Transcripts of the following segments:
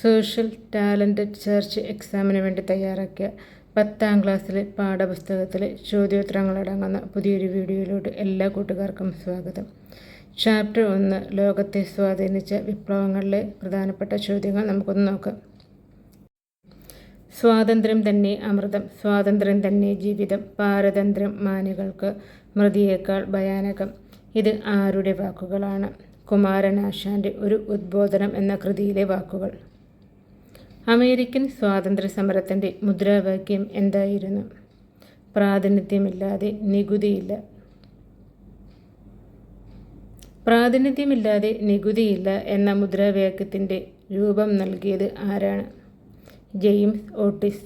Social talent search എക്സാമിന് വേണ്ടി തയ്യാറാക്കിയ പത്താം ക്ലാസ്സിലെ പാഠപുസ്തകത്തിലെ ചോദ്യോത്തരങ്ങളടങ്ങുന്ന പുതിയൊരു വീഡിയോയിലോട്ട് എല്ലാ കൂട്ടുകാർക്കും സ്വാഗതം. ചാപ്റ്റർ ഒന്ന് ലോകത്തെ സ്വാധീനിച്ച വിപ്ലവങ്ങളിലെ പ്രധാനപ്പെട്ട ചോദ്യങ്ങൾ നമുക്കൊന്ന് നോക്കാം. സ്വാതന്ത്ര്യം തന്നെ അമൃതം സ്വാതന്ത്ര്യം തന്നെ ജീവിതം പാരതന്ത്ര്യം മാനികൾക്ക് മൃതിയേക്കാൾ ഭയാനകം. ഇത് ആരുടെ വാക്കുകളാണ്? കുമാരനാശാന്റെ ഒരു ഉദ്ബോധനം എന്ന കൃതിയിലെ വാക്കുകൾ. അമേരിക്കൻ സ്വാതന്ത്ര്യ സമരത്തിന്റെ മുദ്രാവാക്യം എന്തായിരുന്നു? പ്രാതിനിധ്യമില്ലാതെ നികുതിയില്ല. പ്രാതിനിധ്യമില്ലാതെ നികുതിയില്ല എന്ന മുദ്രാവാക്യത്തിന്റെ രൂപം നൽകിയത് ആരാണ്? James Otis.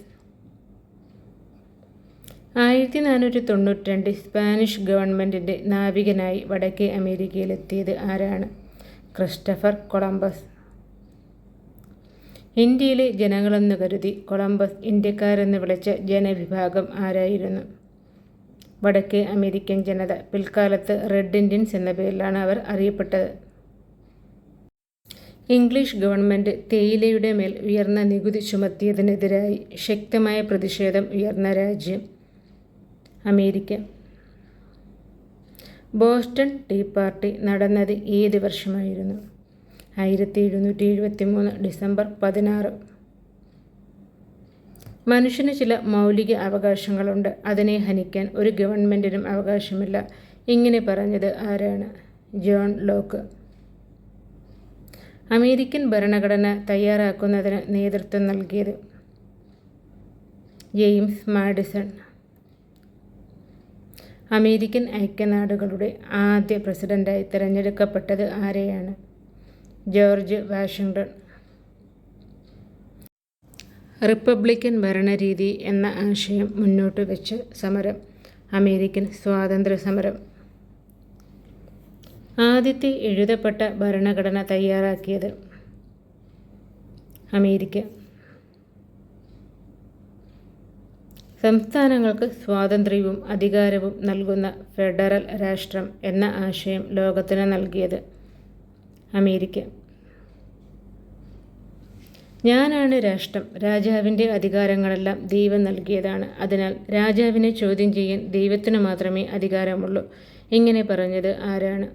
ആയിരത്തി നാനൂറ്റി തൊണ്ണൂറ്റി രണ്ട് സ്പാനിഷ് ഗവൺമെന്റിന്റെ നാവികനായി വടക്കേ അമേരിക്കയിലെത്തിയത് ആരാണ്? Christopher Columbus. ഇന്ത്യയിലെ ജനങ്ങളെന്ന് കരുതി കൊളംബസ് ഇന്ത്യക്കാരെന്ന് വിളിച്ച ജനവിഭാഗം ആരായിരുന്നു? വടക്കേ അമേരിക്കൻ ജനത പിൽക്കാലത്ത് റെഡ് ഇന്ത്യൻസ് എന്ന പേരിലാണ് അവർ അറിയപ്പെട്ടത്. ഇംഗ്ലീഷ് ഗവൺമെന്റ് തേയിലയുടെ മേൽ ഉയർന്ന നികുതി ചുമത്തിയതിനെതിരായി ശക്തമായ പ്രതിഷേധം ഉയർന്ന രാജ്യം അമേരിക്ക. ബോസ്റ്റൺ ടീ പാർട്ടി നടന്നത് ഏത് വർഷമായിരുന്നു? ആയിരത്തി എഴുന്നൂറ്റി എഴുപത്തി മൂന്ന് ഡിസംബർ പതിനാറ്. മനുഷ്യന് ചില മൗലിക അവകാശങ്ങളുണ്ട്. അതിനെ ഹനിക്കാൻ ഒരു ഗവൺമെന്റിനും അവകാശമില്ല. ഇങ്ങനെ പറഞ്ഞത് ആരാണ്? John Locke. അമേരിക്കൻ ഭരണഘടന തയ്യാറാക്കുന്നതിന് നേതൃത്വം നൽകിയത് ജെയിംസ് മാഡിസൺ. അമേരിക്കൻ ഐക്യനാടുകളുടെ ആദ്യ പ്രസിഡന്റായി തിരഞ്ഞെടുക്കപ്പെട്ടത് ആരെയാണ്? George Washington. റിപ്പബ്ലിക്കൻ ഭരണരീതി എന്ന ആശയം മുന്നോട്ട് വെച്ച് സമരം. അമേരിക്കൻ സ്വാതന്ത്ര്യ സമരം ആദ്യത്തെ എഴുതപ്പെട്ട ഭരണഘടന തയ്യാറാക്കിയത് അമേരിക്ക. സംസ്ഥാനങ്ങൾക്ക് സ്വാതന്ത്ര്യവും അധികാരവും നൽകുന്ന ഫെഡറൽ രാഷ്ട്രം എന്ന ആശയം ലോകത്തിന് നൽകിയത് അമേരിക്ക. ഞാനാണ് രാഷ്ട്രം. രാജാവിന്റെ അധികാരങ്ങളെല്ലാം ദൈവം നൽകിയതാണ്. അതിനാൽ രാജാവിനെ ചോദ്യം ചെയ്യാൻ ദൈവത്തിന് മാത്രമേ അധികാരമുള്ളൂ. ഇങ്ങനെ പറഞ്ഞത് ആരാണ്?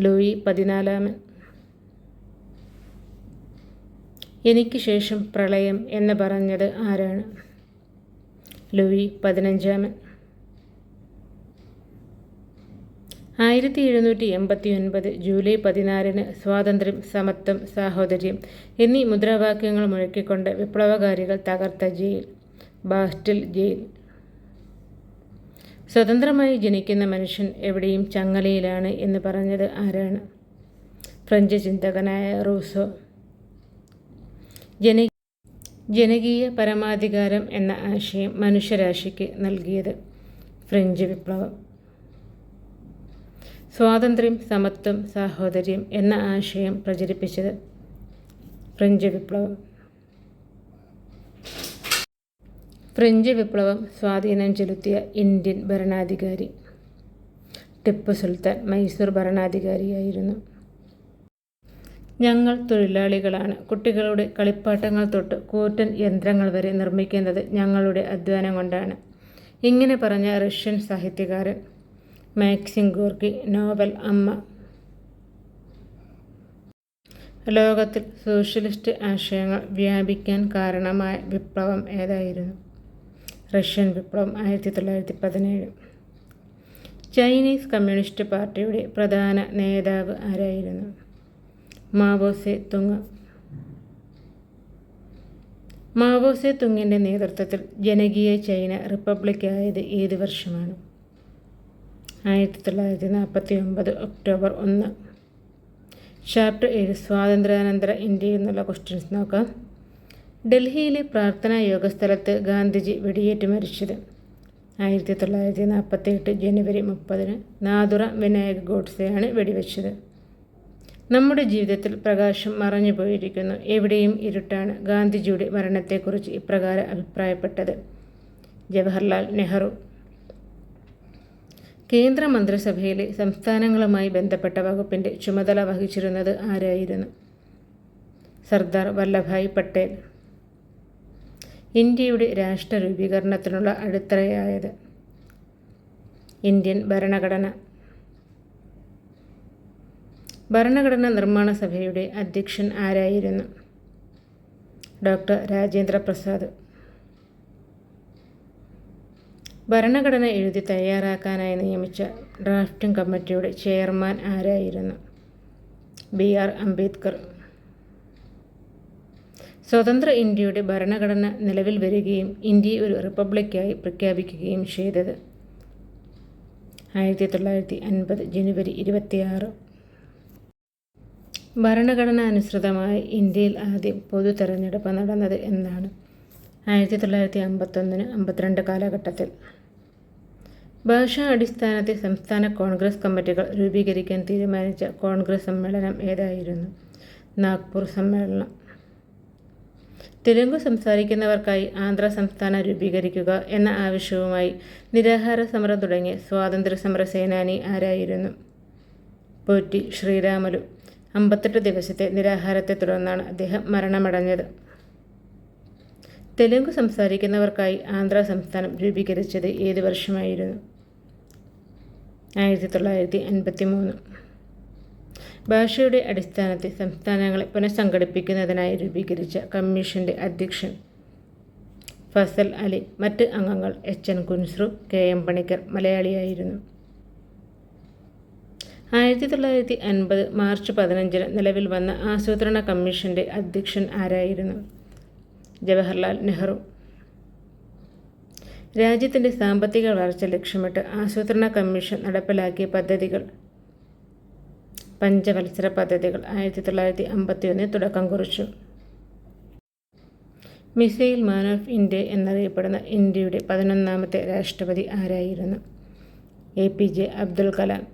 ലൂയി പതിനാലാമൻ. എനിക്ക് ശേഷം പ്രളയം എന്ന് പറഞ്ഞത് ആരാണ്? ലൂയി പതിനഞ്ചാമൻ. ആയിരത്തി എഴുന്നൂറ്റി എൺപത്തി ഒൻപത് ജൂലൈ പതിനാലിന് സ്വാതന്ത്ര്യം സമത്വം സാഹോദര്യം എന്നീ മുദ്രാവാക്യങ്ങൾ മുഴക്കിക്കൊണ്ട് വിപ്ലവകാരികൾ തകർത്ത ജയിൽ ബാസ്റ്റിൽ ജയിൽ. സ്വതന്ത്രമായി ജനിക്കുന്ന മനുഷ്യൻ എവിടെയും ചങ്ങലയിലാണ് എന്ന് പറഞ്ഞത് ആരാണ്? ഫ്രഞ്ച് ചിന്തകനായ റൂസോ. ജന ജനകീയ പരമാധികാരം എന്ന ആശയം മനുഷ്യരാശിക്ക് നൽകിയത് ഫ്രഞ്ച് വിപ്ലവം. സ്വാതന്ത്ര്യം സമത്വം സാഹോദര്യം എന്ന ആശയം പ്രചരിപ്പിച്ചത് ഫ്രഞ്ച് വിപ്ലവം. ഫ്രഞ്ച് വിപ്ലവം സ്വാധീനം ചെലുത്തിയ ഇന്ത്യൻ ഭരണാധികാരി ടിപ്പു സുൽത്താൻ മൈസൂർ ഭരണാധികാരിയായിരുന്നു. ഞങ്ങൾ തൊഴിലാളികളാണ്. കുട്ടികളുടെ കളിപ്പാട്ടങ്ങൾ തൊട്ട് കൂറ്റൻ യന്ത്രങ്ങൾ വരെ നിർമ്മിക്കുന്നത് ഞങ്ങളുടെ അധ്വാനം കൊണ്ടാണ്. ഇങ്ങനെ പറഞ്ഞ റഷ്യൻ സാഹിത്യകാരൻ മാക്സിം ഗോർക്കി നോവൽ അമ്മ. ലോകത്തിൽ സോഷ്യലിസ്റ്റ് ആശയങ്ങൾ വ്യാപിക്കാൻ കാരണമായ വിപ്ലവം ഏതായിരുന്നു? റഷ്യൻ വിപ്ലവം ആയിരത്തി തൊള്ളായിരത്തി പതിനേഴ് ചൈനീസ് കമ്മ്യൂണിസ്റ്റ് പാർട്ടിയുടെ പ്രധാന നേതാവ് ആരായിരുന്നു? മാവോസെ തുങ്. മാവോസെ തുങ്ങിന്റെ നേതൃത്വത്തിൽ ജനകീയ ചൈന റിപ്പബ്ലിക്കായത് ഏത് വർഷമാണ്? ആയിരത്തി തൊള്ളായിരത്തി നാൽപ്പത്തി ഒമ്പത് ഒക്ടോബർ ഒന്ന്. ചാപ്റ്റർ ഏഴ് സ്വാതന്ത്ര്യാനന്തര ഇന്ത്യ എന്നുള്ള ക്വസ്റ്റ്യൻസ് നോക്കാം. ഡൽഹിയിലെ പ്രാർത്ഥനാ യോഗ സ്ഥലത്ത് ഗാന്ധിജി വെടിയേറ്റ് മരിച്ചത്. ആയിരത്തി തൊള്ളായിരത്തി നാൽപ്പത്തി എട്ട് ജനുവരി മുപ്പതിന് നാദുറ വിനായക് ഗോഡ്സെയാണ് വെടിവെച്ചത്. നമ്മുടെ ജീവിതത്തിൽ പ്രകാശം മറഞ്ഞു പോയിരിക്കുന്നു. എവിടെയും ഇരുട്ടാണ് ഗാന്ധിജിയുടെ മരണത്തെക്കുറിച്ച് ഇപ്രകാരം അഭിപ്രായപ്പെട്ടത്. ജവഹർലാൽ നെഹ്റു കേന്ദ്ര മന്ത്രിസഭയിലെ സംസ്ഥാനങ്ങളുമായി ബന്ധപ്പെട്ട വകുപ്പിന്റെ ചുമതല വഹിച്ചിരുന്നത് ആരായിരുന്നു? സർദാർ വല്ലഭായ് പട്ടേൽ. ഇന്ത്യയുടെ രാഷ്ട്ര രൂപീകരണത്തിനുള്ള അടിത്തറയായത് ഇന്ത്യൻ ഭരണഘടന. ഭരണഘടനാ നിർമ്മാണ സഭയുടെ അധ്യക്ഷൻ ആരായിരുന്നു? ഡോക്ടർ രാജേന്ദ്ര പ്രസാദ് ഭരണഘടന എഴുതി തയ്യാറാക്കാനായി നിയമിച്ച ഡ്രാഫ്റ്റിംഗ് കമ്മിറ്റിയുടെ ചെയർമാൻ ആരായിരുന്നു? B R Ambedkar. സ്വതന്ത്ര ഇന്ത്യയുടെ ഭരണഘടന നിലവിൽ വരികയും ഇന്ത്യയെ ഒരു റിപ്പബ്ലിക്കായി പ്രഖ്യാപിക്കുകയും ചെയ്തത് ആയിരത്തി തൊള്ളായിരത്തി അൻപത് ജനുവരി ഇരുപത്തിയാറ്. ഭരണഘടന അനുസൃതമായി ഇന്ത്യയിൽ ആദ്യം പൊതു തെരഞ്ഞെടുപ്പ് നടന്നത് എന്നാണ് ആയിരത്തി തൊള്ളായിരത്തി അമ്പത്തൊന്നിന് അമ്പത്തിരണ്ട് കാലഘട്ടത്തിൽ. ഭാഷാ അടിസ്ഥാനത്തിൽ സംസ്ഥാന കോൺഗ്രസ് കമ്മിറ്റികൾ രൂപീകരിക്കാൻ തീരുമാനിച്ച കോൺഗ്രസ് സമ്മേളനം ഏതായിരുന്നു? നാഗ്പൂർ സമ്മേളനം. തെലുങ്ക് സംസാരിക്കുന്നവർക്കായി ആന്ധ്ര സംസ്ഥാനം രൂപീകരിക്കുക എന്ന ആവശ്യവുമായി നിരാഹാര സമരം തുടങ്ങിയ സ്വാതന്ത്ര്യ സമര സേനാനി ആരായിരുന്നു? പോറ്റി ശ്രീരാമലു. അമ്പത്തെട്ട് ദിവസത്തെ നിരാഹാരത്തെ തുടർന്നാണ് അദ്ദേഹം മരണമടഞ്ഞത്. തെലുങ്ക് സംസാരിക്കുന്നവർക്കായി ആന്ധ്ര സംസ്ഥാനം രൂപീകരിച്ചത് ഏത് വർഷമായിരുന്നു? ആയിരത്തി തൊള്ളായിരത്തി എൺപത്തി മൂന്ന് ഭാഷയുടെ അടിസ്ഥാനത്തിൽ സംസ്ഥാനങ്ങളെ പുനഃസംഘടിപ്പിക്കുന്നതിനായി രൂപീകരിച്ച കമ്മീഷന്റെ അധ്യക്ഷൻ ഫസൽ അലി മറ്റ് അംഗങ്ങൾ H. N. Kunzru K. M. Panikkar മലയാളിയായിരുന്നു. ആയിരത്തി തൊള്ളായിരത്തി അൻപത് മാർച്ച് പതിനഞ്ചിന് നിലവിൽ വന്ന ആസൂത്രണ കമ്മീഷന്റെ അധ്യക്ഷൻ ആരായിരുന്നു? ജവഹർലാൽ നെഹ്റു. രാജ്യത്തിന്റെ സാമ്പത്തിക വളർച്ച ലക്ഷ്യമിട്ട് ആസൂത്രണ കമ്മീഷൻ നടപ്പിലാക്കിയ പദ്ധതികൾ. പഞ്ചവത്സര പദ്ധതികൾ ആയിരത്തി തൊള്ളായിരത്തി അമ്പത്തി ഒന്നിൽ തുടക്കം കുറിച്ചു. മിസൈൽ മാൻ ഓഫ് ഇന്ത്യ എന്നറിയപ്പെടുന്ന ഇന്ത്യയുടെ പതിനൊന്നാമത്തെ രാഷ്ട്രപതി ആരായിരുന്നു? A P J Abdul Kalam.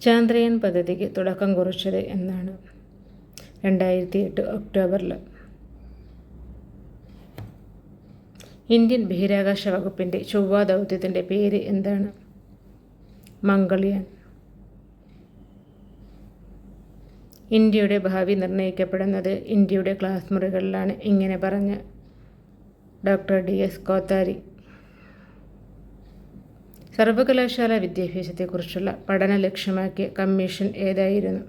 Chandrayaan പദ്ധതിക്ക് തുടക്കം കുറിച്ചത് എന്നാണ്. രണ്ടായിരത്തി എട്ട് ഒക്ടോബറിൽ ഇന്ത്യൻ ബഹിരാകാശ വകുപ്പിന്റെ ചൊവ്വ ദൗത്യത്തിന്റെ പേര് എന്താണ്? മംഗൾയാൻ. ഇന്ത്യയുടെ ഭാവി നിർണയിക്കപ്പെടുന്നത് ഇന്ത്യയുടെ ക്ലാസ് മുറികളിലാണ്. ഇങ്ങനെ പറഞ്ഞ ഡോക്ടർ ഡി എസ് കോത്താരി. സർവകലാശാല വിദ്യാഭ്യാസത്തെക്കുറിച്ചുള്ള പഠന ലക്ഷ്യമാക്കിയ കമ്മീഷൻ ഏതായിരുന്നു?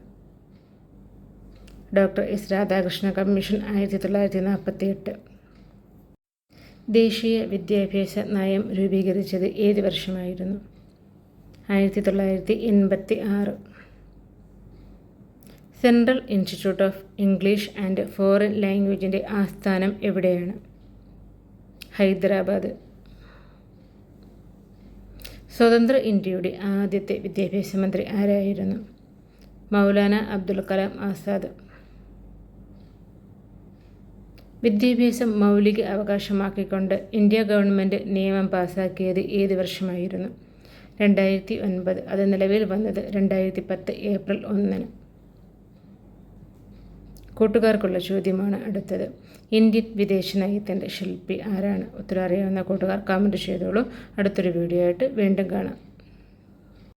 ഡോക്ടർ എസ് രാധാകൃഷ്ണ കമ്മീഷൻ ആയിരത്തി തൊള്ളായിരത്തി നാൽപ്പത്തി എട്ട് ദേശീയ വിദ്യാഭ്യാസ നയം രൂപീകരിച്ചത് ഏത് വർഷമായിരുന്നു? ആയിരത്തി തൊള്ളായിരത്തി എൺപത്തി ആറ് central institute of English and foreign ലാംഗ്വേജിന്റെ ആസ്ഥാനം എവിടെയാണ്? ഹൈദരാബാദ്. സ്വതന്ത്ര ഇന്ത്യയുടെ ആദ്യത്തെ വിദ്യാഭ്യാസ മന്ത്രി ആരായിരുന്നു? മൗലാന അബ്ദുൽ കലാം ആസാദ്. വിദ്യാഭ്യാസം മൗലിക അവകാശമാക്കിക്കൊണ്ട് ഇന്ത്യ ഗവൺമെന്റ് നിയമം പാസാക്കിയത് ഏത് വർഷമായിരുന്നു? രണ്ടായിരത്തി ഒൻപത് അത് നിലവിൽ വന്നത് രണ്ടായിരത്തി പത്ത് ഏപ്രിൽ ഒന്നിന്. കൂട്ടുകാർക്കുള്ള ചോദ്യമാണ് അടുത്തത്. ഇന്ത്യൻ വിദേശ നയത്തിന്റെ ശില്പി ആരാണ്? ഉത്തരം അറിയാവുന്ന കൂട്ടുകാർ കമന്റ് ചെയ്തോളൂ. അടുത്തൊരു വീഡിയോ ആയിട്ട് വീണ്ടും കാണാം.